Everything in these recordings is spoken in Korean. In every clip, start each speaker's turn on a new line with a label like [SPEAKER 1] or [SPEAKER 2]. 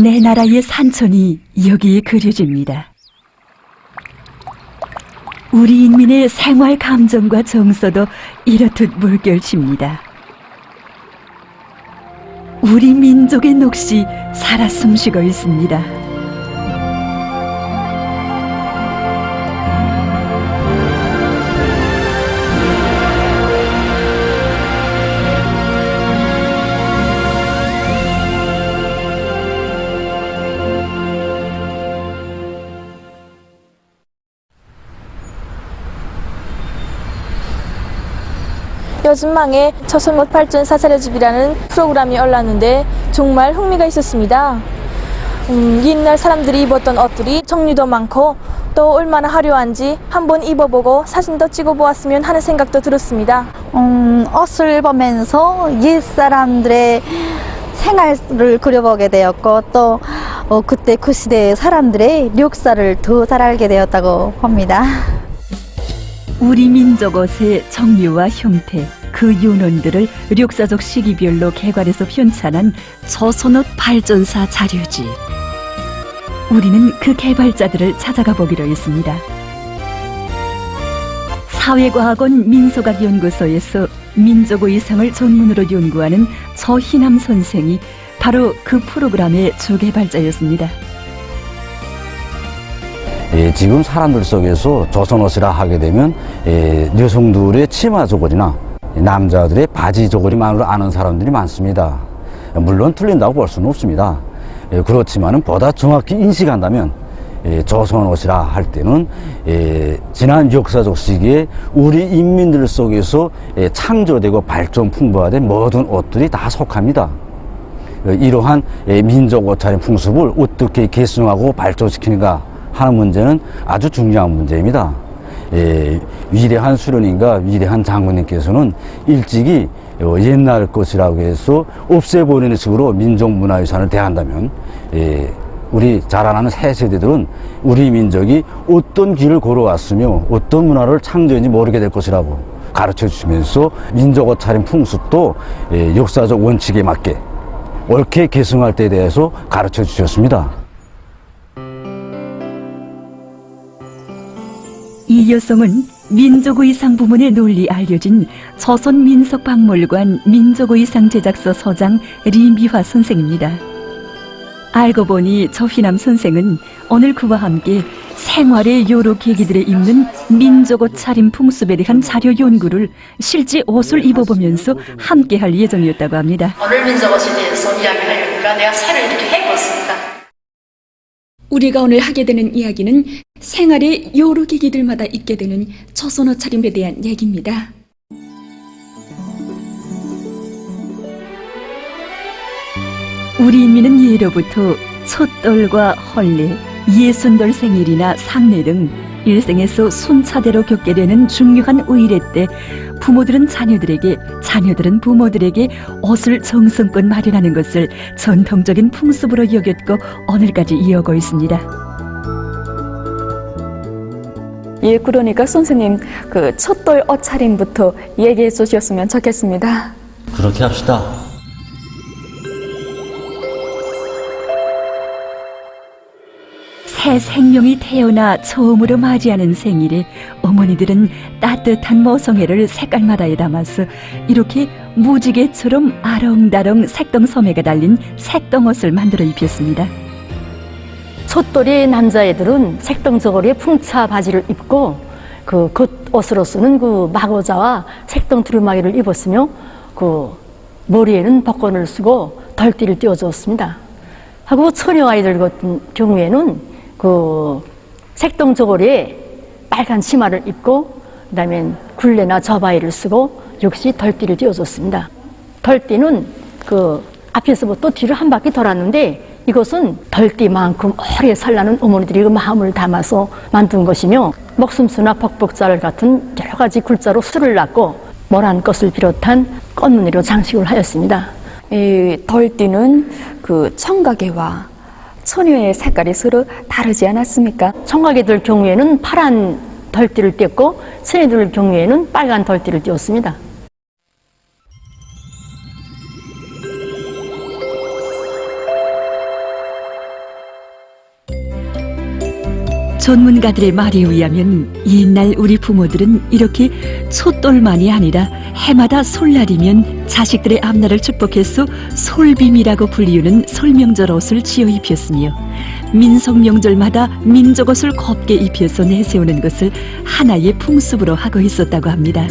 [SPEAKER 1] 내 나라의 산천이 여기에 그려집니다. 우리 인민의 생활 감정과 정서도 이렇듯 물결칩니다. 우리 민족의 녹시 살아 숨쉬고 있습니다.
[SPEAKER 2] 요즘망에 저손못 발전 사살의 집이라는 프로그램이 올랐는데 정말 흥미가 있었습니다. 음, 옛날 사람들이 입었던 옷들이 종류도 많고 또 얼마나 화려한지 한번 입어보고 사진도 찍어보았으면 하는 생각도 들었습니다.
[SPEAKER 3] 음, 옷을 보면서 옛 사람들의 생활을 그려보게 되었고 또 어, 그때 그 시대의 사람들의 역사를 더 잘 알게 되었다고 봅니다.
[SPEAKER 1] 우리 민족 옷의 정류와 형태, 그 요원들을 역사적 시기별로 개괄해서 편찬한 조선옷 발전사 자료지. 우리는 그 개발자들을 찾아가 보기로 했습니다. 사회과학원 민소각연구소에서 민족 의상을 전문으로 연구하는 저희남 선생이 바로 그 프로그램의 주개발자였습니다.
[SPEAKER 4] 예, 지금 사람들 속에서 조선옷이라 하게 되면 예, 여성들의 치마 저고리나 남자들의 바지 저고리만으로 아는 사람들이 많습니다. 물론 틀린다고 볼 수는 없습니다. 예, 그렇지만은 보다 정확히 인식한다면 예, 조선 옷이라 할 때는 예, 지난 역사적 시기에 우리 인민들 속에서 예, 창조되고 발전 풍부화된 모든 옷들이 다 속합니다. 어, 이러한 예, 민족 옷차림 풍습을 어떻게 계승하고 발전시키는가 하는 문제는 아주 중요한 문제입니다. 예, 위대한 수련인가 위대한 장군님께서는 일찍이 어, 옛날 것이라고 해서 없애버리는 식으로 민족문화유산을 대한다면 예, 우리 자라나는 새 세대들은 우리 민족이 어떤 길을 걸어왔으며 어떤 문화를 창조했는지 모르게 될 것이라고 가르쳐 주시면서 민족 옷차림 풍습도 예, 역사적 원칙에 맞게 옳게 계승할 때에 대해서 가르쳐 주셨습니다.
[SPEAKER 1] 이 여성은 민족의상 부문에 널리 알려진 조선 민속박물관 민족의상 제작소 서장 리미화 선생입니다. 알고 보니 저 휘남 선생은 오늘 그와 함께 생활의 여러 계기들에 입는 민족옷 차림 풍습에 대한 자료 연구를 실제 옷을 입어보면서 함께 할 예정이었다고 합니다.
[SPEAKER 5] 오늘 민족옷에 대해서 이야기하려니까 내가 새로 이렇게 해봤습니다.
[SPEAKER 6] 우리가 오늘 하게 되는 이야기는 생활의 여러 계기들마다 있게 되는 조선어 차림에 대한 얘기입니다.
[SPEAKER 1] 우리 인민은 예로부터 촛돌과 헐례, 예순돌 생일이나 상례 등 일생에서 순차대로 겪게 되는 중요한 의례 때 부모들은 자녀들에게, 자녀들은 부모들에게 옷을 정성껏 마련하는 것을 전통적인 풍습으로 여겼고 오늘까지 이어오고 있습니다.
[SPEAKER 7] 예, 그러니까 선생님 그 첫돌 옷차림부터 얘기해 주셨으면 좋겠습니다.
[SPEAKER 8] 그렇게 합시다.
[SPEAKER 1] 새 생명이 태어나 처음으로 맞이하는 생일에 어머니들은 따뜻한 모성애를 색깔마다에 담아서 이렇게 무지개처럼 아렁다렁 색동 소매가 달린 색동옷을 만들어 입혔습니다.
[SPEAKER 9] 촛돌이 남자애들은 색동저고리에 풍차 바지를 입고 그 겉옷으로 쓰는 그 마고자와 색동 두루마기를 입었으며 그 머리에는 복권을 쓰고 덜띠를 띄워주었습니다. 하고 처녀 아이들 같은 경우에는 그 색동 저고리에 빨간 치마를 입고 그다음에 굴레나 저바이를 쓰고 역시 덜띠를 띄워줬습니다. 덜띠는 그 앞에서부터 뒤를 한 바퀴 돌았는데 이것은 덜띠만큼 오래 살라는 어머니들이 그 마음을 담아서 만든 것이며 먹숨수나 벅벅잘 같은 여러 가지 굴자로 술을 낳고 모란 것을 비롯한 꽃무늬로 장식을 하였습니다.
[SPEAKER 7] 이 덜띠는 그 청각애와 처녀의 색깔이 서로 다르지 않았습니까?
[SPEAKER 9] 청각애들 경우에는 파란 덜띠를 띄었고 처녀들 경우에는 빨간 덜띠를 띄웠습니다.
[SPEAKER 1] 전문가들의 말에 의하면 옛날 우리 부모들은 이렇게 촛돌만이 아니라 해마다 설날이면 자식들의 앞날을 축복해서 솔빔이라고 불리우는 설명절 옷을 지어 입혔으며 민속 명절마다 민족 옷을 곱게 입혀서 내세우는 것을 하나의 풍습으로 하고 있었다고 합니다.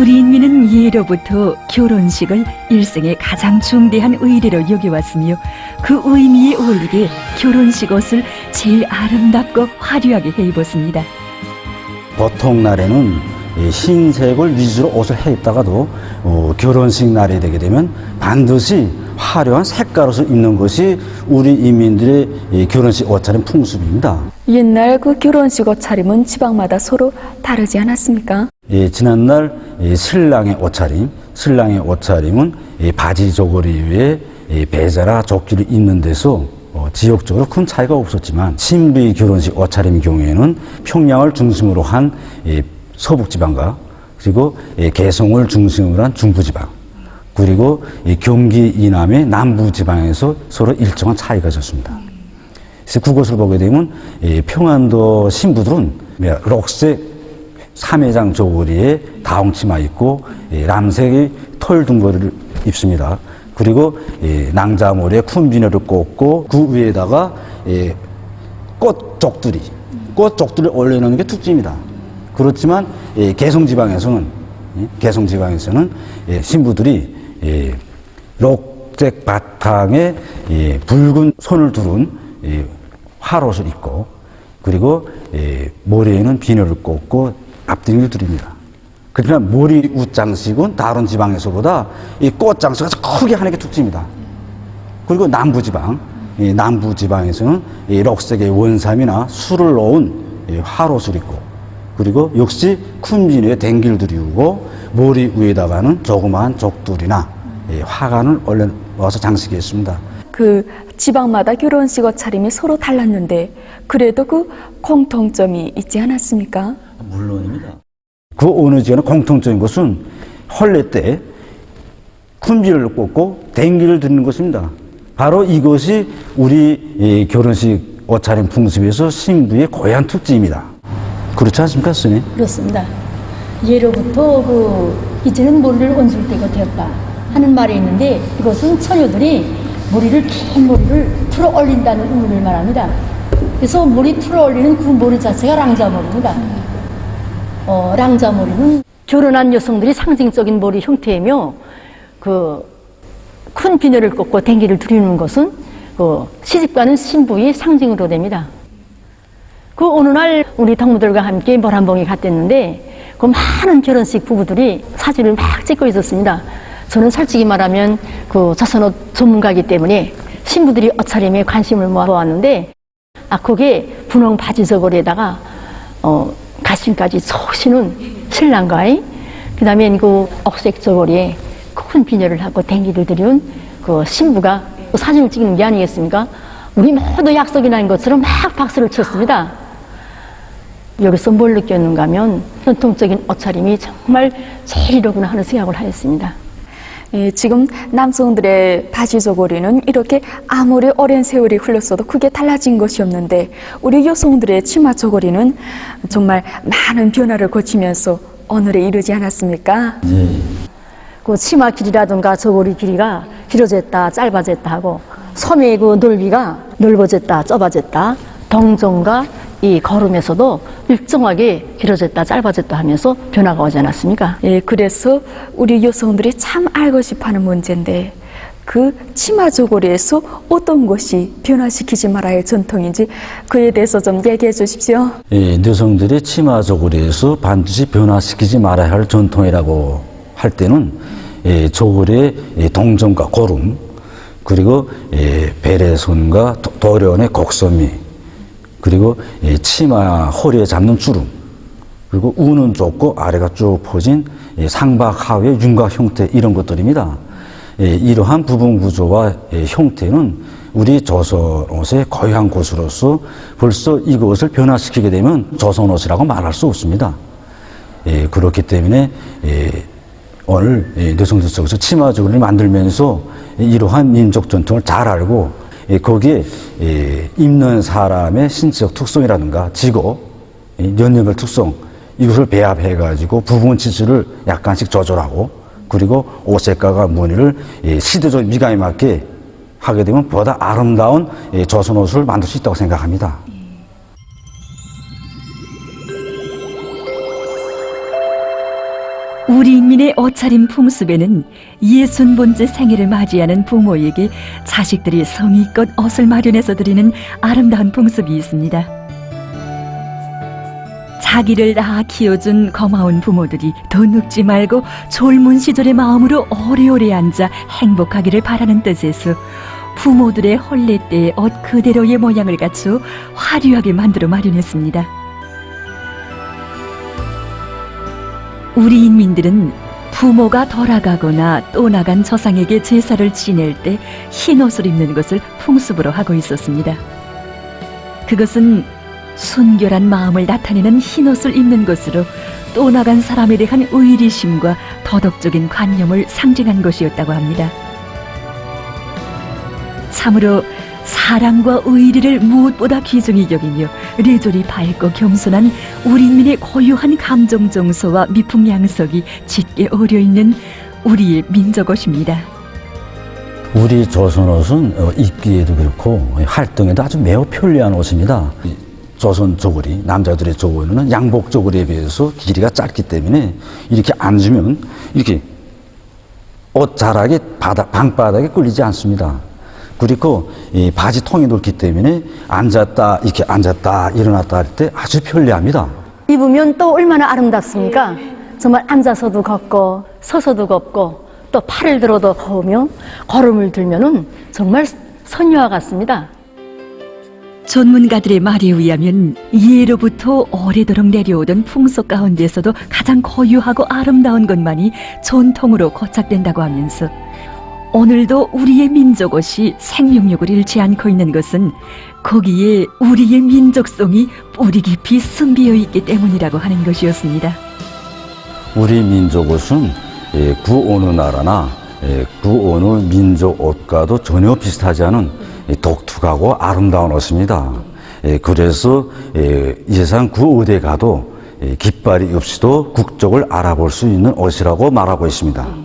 [SPEAKER 1] 우리 인민은 예로부터 결혼식을 일생의 가장 중대한 의례로 여겨왔으며 그 의미에 어울리게 결혼식 옷을 제일 아름답고 화려하게 해 입었습니다.
[SPEAKER 4] 보통 날에는 이 흰색을 위주로 옷을 해 입다가도 어, 결혼식 날이 되게 되면 반드시 화려한 색깔 옷을 입는 것이 우리 이민들의 이 결혼식 옷차림 풍습입니다.
[SPEAKER 7] 옛날 그 결혼식 옷차림은 지방마다 서로 다르지 않았습니까?
[SPEAKER 4] 예, 지난날 이 신랑의 옷차림, 신랑의 옷차림은 이 바지 저고리 위에 이 배자나 조끼를 입는 데서 어, 지역적으로 큰 차이가 없었지만 신부의 결혼식 옷차림 경우에는 평양을 중심으로 한이 서북지방과 그리고 이 개성을 중심으로 한 중부지방 그리고 이 경기 이남의 남부지방에서 서로 일정한 차이가 있었습니다. 그래서 그것을 보게 되면 이 평안도 신부들은 뭐야, 록색 삼회장 저고리에 다홍치마 입고 이 람색의 털 둥거리를 입습니다. 그리고 이 낭자머리에 쿤비너를 꽂고 그 위에다가 이꽃 족두리, 꽃 족두리를 올려놓는 게 특징입니다. 그렇지만 이 개성 지방에서는 이 개성 지방에서는 이 신부들이 이 녹색 바탕에 이 붉은 손을 두른 이 화롯을 입고 그리고 이 머리에는 비늘을 꽂고 앞뒤를 드립니다. 그렇지만 머리 웃장식은 다른 지방에서보다 이 꽃장식을 크게 하는 게 특징입니다. 그리고 남부지방, 이 남부지방에서는 이 럭색의 원삼이나 술을 넣은 이 화롯을 입고 그리고 역시 쿤비누에 댕기를 들이우고 머리 위에다가는 조그마한 족두리나 이 화관을 올려놓아서 장식했습니다.
[SPEAKER 7] 그 지방마다 결혼식 옷차림이 서로 달랐는데 그래도 그 공통점이 있지 않았습니까?
[SPEAKER 4] 물론입니다. 그 어느 지역은 공통적인 것은 헐레 때 쿤비를 꽂고 댕기를 드리는 것입니다. 바로 이것이 우리 이 결혼식 옷차림 풍습에서 신부의 고유한 특징입니다. 그렇지 않습니까, 스님?
[SPEAKER 9] 그렇습니다. 예로부터 그 이제는 머리를 때가 되었다 하는 말이 있는데 이것은 처녀들이 머리를 긴 머리를 풀어 올린다는 의미를 말합니다. 그래서 머리 풀어 올리는 그 머리 자체가 랑자머리입니다. 어, 랑자머리는 결혼한 여성들이 상징적인 머리 형태이며 그 큰 비늘을 꽂고 댕기를 두르는 것은 그 시집가는 신부의 상징으로 됩니다. 그 어느 날 우리 동무들과 함께 모란봉에 갔댔는데 그 많은 결혼식 부부들이 사진을 막 찍고 있었습니다. 저는 솔직히 말하면 그 자선옷 전문가이기 때문에 신부들이 옷차림에 관심을 모아보았는데 아 그게 분홍 바지 저고리에다가 어쏙 신은 신랑과의 그다음에 그 억색 저고리에 큰 비녀를 하고 댕기를 들여온 그 신부가 그 사진을 찍는 게 아니겠습니까? 우리 모두 약속이 난 것처럼 막 박수를 쳤습니다. 여기서 뭘 느꼈는가 하면 전통적인 옷차림이 정말 제일이로구나 하는 생각을 하였습니다.
[SPEAKER 7] 예, 지금 남성들의 바지 저고리는 이렇게 아무리 오랜 세월이 흘렀어도 크게 달라진 것이 없는데 우리 여성들의 치마 저고리는 정말 많은 변화를 거치면서 오늘에 이르지 않았습니까?
[SPEAKER 9] 그 치마 길이라든가 저고리 길이가 길어졌다 짧아졌다 하고 소매의 그 넓이가 넓어졌다 좁아졌다 동정과 이 걸음에서도 일정하게 길어졌다 짧아졌다 하면서 변화가 오지 않았습니까?
[SPEAKER 7] 예, 그래서 우리 여성들이 참 알고 싶어하는 문제인데 그 치마 저고리에서 어떤 것이 변화시키지 말아야 할 전통인지 그에 대해서 좀 얘기해 주십시오.
[SPEAKER 4] 예, 여성들의 치마 저고리에서 반드시 변화시키지 말아야 할 전통이라고 할 때는 예, 저고리의 예, 동정과 고름 그리고 예, 베레손과 도- 도련의 곡선미 그리고 예, 치마 허리에 잡는 주름 그리고 우는 좁고 아래가 쭉 퍼진 예, 상박 하의 윤곽 형태 이런 것들입니다. 예, 이러한 부분 구조와 예, 형태는 우리 조선 옷의 고유한 곳으로서 벌써 이것을 변화시키게 되면 조선 옷이라고 말할 수 없습니다. 예, 그렇기 때문에 예, 오늘 이 여성들 속에서 치마조를 만들면서 이러한 민족 전통을 잘 알고 이 거기에 이 입는 사람의 신체적 특성이라든가 이 연령별 특성 이것을 배합해 가지고 부분 치수를 약간씩 조절하고 그리고 옷 색깔과 무늬를 이 시대적 미감에 맞게 하게 되면 보다 아름다운 이 조선 옷을 만들 수 있다고 생각합니다.
[SPEAKER 1] 우리 인민의 옷차림 풍습에는 예순 번째 생일을 맞이하는 부모에게 자식들이 성의껏 옷을 마련해서 드리는 아름다운 풍습이 있습니다. 자기를 낳아 키워준 고마운 부모들이 더 늙지 말고 젊은 시절의 마음으로 오래오래 앉아 행복하기를 바라는 뜻에서 부모들의 혼례 때옷 그대로의 모양을 갖추어 화려하게 만들어 마련했습니다. 우리 인민들은 부모가 돌아가거나 떠나간 조상에게 제사를 지낼 때 흰옷을 입는 것을 풍습으로 하고 있었습니다. 그것은 순결한 마음을 나타내는 흰옷을 입는 것으로 떠나간 사람에 대한 의리심과 도덕적인 관념을 상징한 것이었다고 합니다. 참으로 사랑과 의리를 무엇보다 귀중히 여기며 뇌졸이 밝고 겸손한 우리 인민의 고유한 감정 정서와 미풍 양석이 짙게 어려 있는 우리의 민족 옷입니다.
[SPEAKER 4] 우리 조선 옷은 어, 입기에도 그렇고 활동에도 아주 매우 편리한 옷입니다. 이 조선 조거리, 남자들의 조거리는 양복 조거리에 비해서 길이가 짧기 때문에 이렇게 앉으면 이렇게 옷 자락이 바닥, 방바닥에 꿀리지 않습니다. 그리고 이 바지 통이 넓기 때문에 앉았다, 이렇게 앉았다, 일어났다 할 때 아주 편리합니다.
[SPEAKER 9] 입으면 또 얼마나 아름답습니까? 정말 앉아서도 걷고 서서도 걷고 또 팔을 들어도 걸으며 걸음을 들면은 정말 선녀와 같습니다.
[SPEAKER 1] 전문가들의 말에 의하면 예로부터 오래도록 내려오던 풍속 가운데서도 가장 고유하고 아름다운 것만이 전통으로 고착된다고 하면서 오늘도 우리의 민족 옷이 생명력을 잃지 않고 있는 것은 거기에 우리의 민족성이 뿌리 깊이 숨비어 있기 때문이라고 하는 것이었습니다.
[SPEAKER 4] 우리 민족 옷은 예, 구 어느 나라나 예, 구 어느 민족 옷과도 전혀 비슷하지 않은 이 독특하고 아름다운 옷입니다. 예, 그래서 예, 이 세상 구 어디에 가도 예, 깃발이 없이도 국적을 알아볼 수 있는 옷이라고 말하고 있습니다.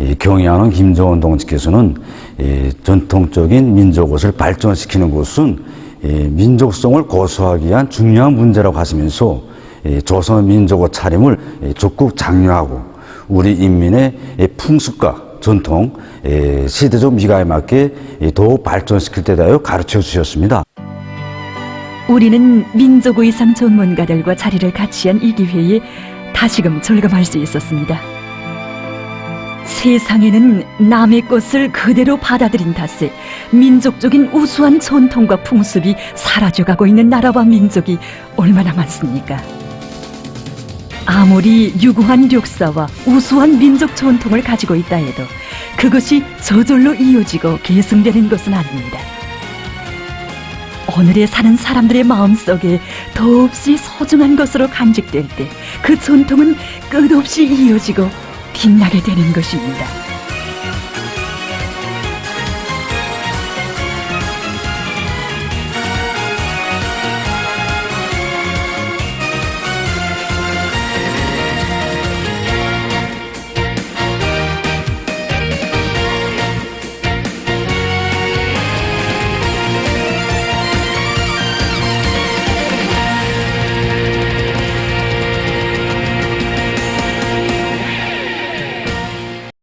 [SPEAKER 4] 이 경의하는 김정은 동지께서는 이 전통적인 민족 옷을 발전시키는 것은 이 민족성을 고수하기 위한 중요한 문제라고 하시면서 이 조선 민족 옷 차림을 이 적극 장려하고 우리 인민의 이 풍습과 전통, 이 시대적 미가에 맞게 이 더욱 발전시킬 때 대하여 가르쳐 주셨습니다.
[SPEAKER 1] 우리는 민족의상 전문가들과 자리를 같이 한 이 기회에 다시금 절감할 수 있었습니다. 세상에는 남의 것을 그대로 받아들인 탓에 민족적인 우수한 전통과 풍습이 사라져가고 있는 나라와 민족이 얼마나 많습니까? 아무리 유구한 역사와 우수한 민족 전통을 가지고 있다 해도 그것이 저절로 이어지고 계승되는 것은 아닙니다. 오늘에 사는 사람들의 마음속에 더없이 소중한 것으로 간직될 때 그 전통은 끝없이 이어지고 빛나게 되는 것입니다.